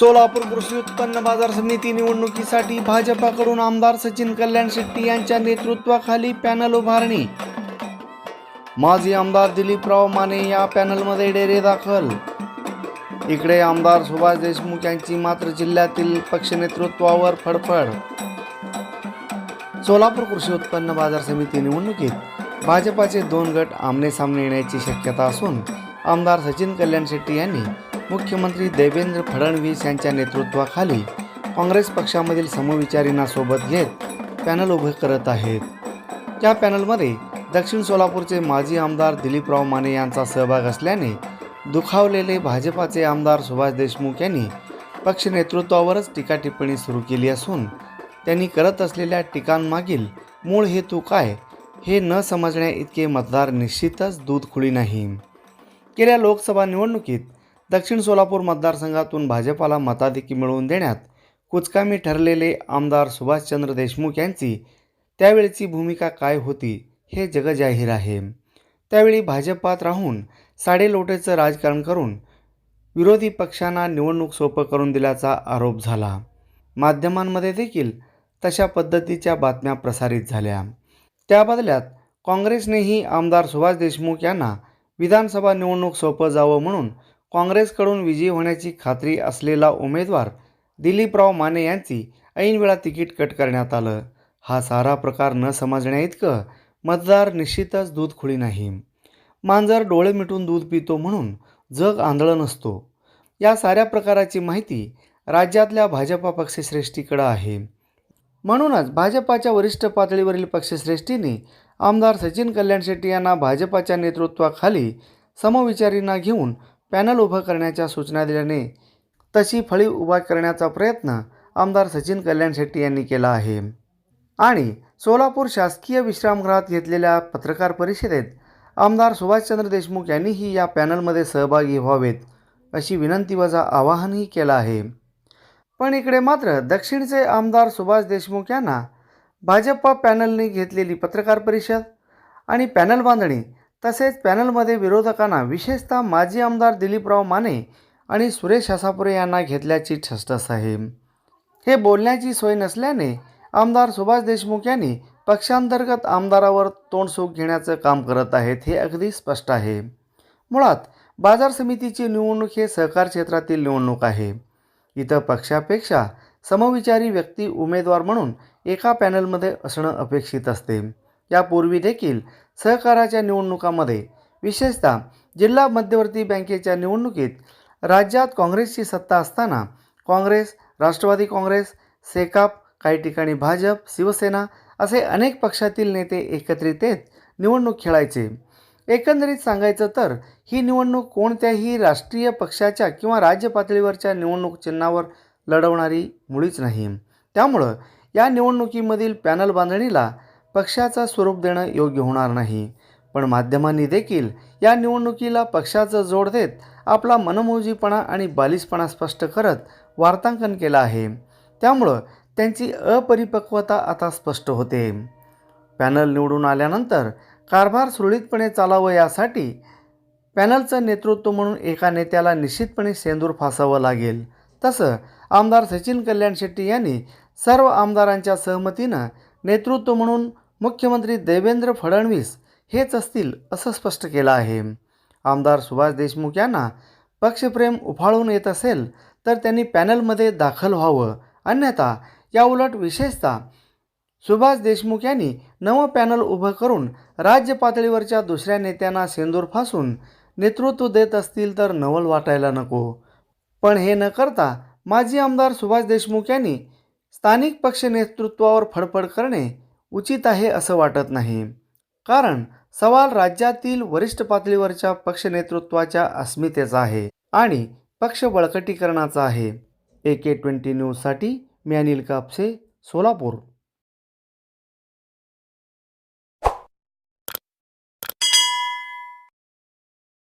सोलापूर कृषी उत्पन्न बाजार समिती निवडणुकीसाठी भाजपाकडून आमदार सचिन कल्याण शेट्टी यांच्या नेतृत्वाखाली पॅनल उभारणी. माजी आमदार दिलीपराव माने या पॅनलमध्ये डेरे दाखल. इकडे आमदार सुभाष देशमुख यांची मात्र जिल्ह्यातील पक्ष नेतृत्वावर फडफड. सोलापूर कृषी उत्पन्न बाजार समिती निवडणुकीत भाजपाचे दोन गट आमने सामने येण्याची शक्यता असून आमदार सचिन कल्याण शेट्टी यांनी मुख्यमंत्री देवेंद्र फडणवीस यांच्या नेतृत्वाखाली काँग्रेस पक्षामधील समविचारींना सोबत घेत पॅनल उभे करत आहेत. त्या पॅनलमध्ये दक्षिण सोलापूरचे माजी आमदार दिलीपराव माने यांचा सहभाग असल्याने दुखावलेले भाजपाचे आमदार सुभाष देशमुख यांनी पक्ष नेतृत्वावरच टीका टिप्पणी सुरू केली असून त्यांनी करत असलेल्या टीकांमागील मूळ हेतू काय हे न समजण्या इतके मतदार निश्चितच दूध खुळी नाही. गेल्या लोकसभा निवडणुकीत दक्षिण सोलापूर मतदारसंघातून भाजपाला मताधिकी मिळवून देण्यात कुचकामी ठरलेले आमदार सुभाषचंद्र देशमुख यांची त्यावेळची भूमिका काय होती हे जगजाहीर आहे. त्यावेळी भाजपात राहून साडेलोटेचं राजकारण करून विरोधी पक्षांना निवडणूक सोपं करून दिल्याचा आरोप झाला. माध्यमांमध्ये देखील तशा पद्धतीच्या बातम्या प्रसारित झाल्या. त्या बदल्यात काँग्रेसनेही आमदार सुभाष देशमुख यांना विधानसभा निवडणूक सोपं जावं म्हणून काँग्रेसकडून विजयी होण्याची खात्री असलेला उमेदवार दिलीपराव माने यांची ऐनवेळा तिकीट कट करण्यात आलं. हा सारा प्रकार न समजण्याइतकं मतदार निश्चितच दूध खुळी नाही. मांजर डोळे मिटून दूध पितो म्हणून जग आंधळं नसतो. या साऱ्या प्रकाराची माहिती राज्यातल्या भाजपा पक्षश्रेष्ठीकडं आहे. म्हणूनच भाजपाच्या वरिष्ठ पातळीवरील पक्षश्रेष्ठींनी आमदार सचिन कल्याण शेट्टी यांना भाजपाच्या नेतृत्वाखाली समविचारींना घेऊन पॅनल उभं करण्याच्या सूचना दिल्याने तशी फळी उभा करण्याचा प्रयत्न आमदार सचिन कल्याण शेट्टी यांनी केला आहे. आणि सोलापूर शासकीय विश्रामगृहात घेतलेल्या पत्रकार परिषदेत आमदार सुभाषचंद्र देशमुख यांनीही या पॅनलमध्ये सहभागी व्हावेत अशी विनंती वजा आवाहनही केलं आहे. पण इकडे मात्र दक्षिणचे आमदार सुभाष देशमुख यांना भाजपा पॅनलने घेतलेली पत्रकार परिषद आणि पॅनल बांधणी तसेच पॅनलमध्ये विरोधकांना विशेषतः माजी आमदार दिलीपराव माने आणि सुरेश हसापुरे यांना घेतल्याची ठसठस आहे हे बोलण्याची सोय नसल्याने आमदार सुभाष देशमुख यांनी पक्षांतर्गत आमदारावर तोंडसूक घेण्याचं काम करत आहेत हे अगदी स्पष्ट आहे. मुळात बाजार समितीची निवडणूक हे सहकार क्षेत्रातील निवडणूक आहे. इथं पक्षापेक्षा समविचारी व्यक्ती उमेदवार म्हणून एका पॅनलमध्ये असणं अपेक्षित असते. यापूर्वी देखील सहकाराच्या निवडणुकामध्ये विशेषतः जिल्हा मध्यवर्ती बँकेच्या निवडणुकीत राज्यात काँग्रेसची सत्ता असताना काँग्रेस राष्ट्रवादी काँग्रेस सेकाप काही ठिकाणी भाजप शिवसेना असे अनेक पक्षातील नेते एकत्रित येत निवडणूक खेळायचे. एकंदरीत सांगायचं तर ही निवडणूक कोणत्याही राष्ट्रीय पक्षाच्या किंवा राज्य पातळीवरच्या निवडणूक चिन्हावर लढवणारी मुळीच नाही. त्यामुळं या निवडणुकीमधील पॅनल बांधणीला पक्षाचं स्वरूप देणं योग्य होणार नाही. पण माध्यमांनी देखील या निवडणुकीला पक्षाचं जोड देत आपला मनमोजीपणा आणि बालिशपणा स्पष्ट करत वार्तांकन केलं आहे. त्यामुळं त्यांची अपरिपक्वता आता स्पष्ट होते. पॅनल निवडून आल्यानंतर कारभार सुरळीतपणे चालावं यासाठी पॅनलचं नेतृत्व म्हणून एका नेत्याला निश्चितपणे सेंदूर फासावं लागेल. तसं आमदार सचिन कल्याण शेट्टी यांनी सर्व आमदारांच्या सहमतीनं नेतृत्व म्हणून मुख्यमंत्री देवेंद्र फडणवीस हेच असतील असं स्पष्ट केलं आहे. आमदार सुभाष देशमुख यांना पक्षप्रेम उफाळून येत असेल तर त्यांनी पॅनलमध्ये दाखल व्हावं. अन्यथा याउलट विशेषतः सुभाष देशमुख यांनी नवं पॅनल उभं करून राज्य पातळीवरच्या दुसऱ्या नेत्यांना सेंदूर फासून नेतृत्व देत असतील तर नवल वाटायला नको. पण हे न करता माजी आमदार सुभाष देशमुख यांनी स्थानिक पक्ष नेतृत्वावर फडफड करणे उचित आहे असं वाटत नाही. कारण सवाल राज्यातील वरिष्ठ पातळीवरच्या पक्ष नेतृत्वाच्या अस्मितेचा आहे आणि पक्ष बळकटीकरणाचा आहे. ए के ट्वेंटी न्यूजसाठी मी अनिल कापसे सोलापूर.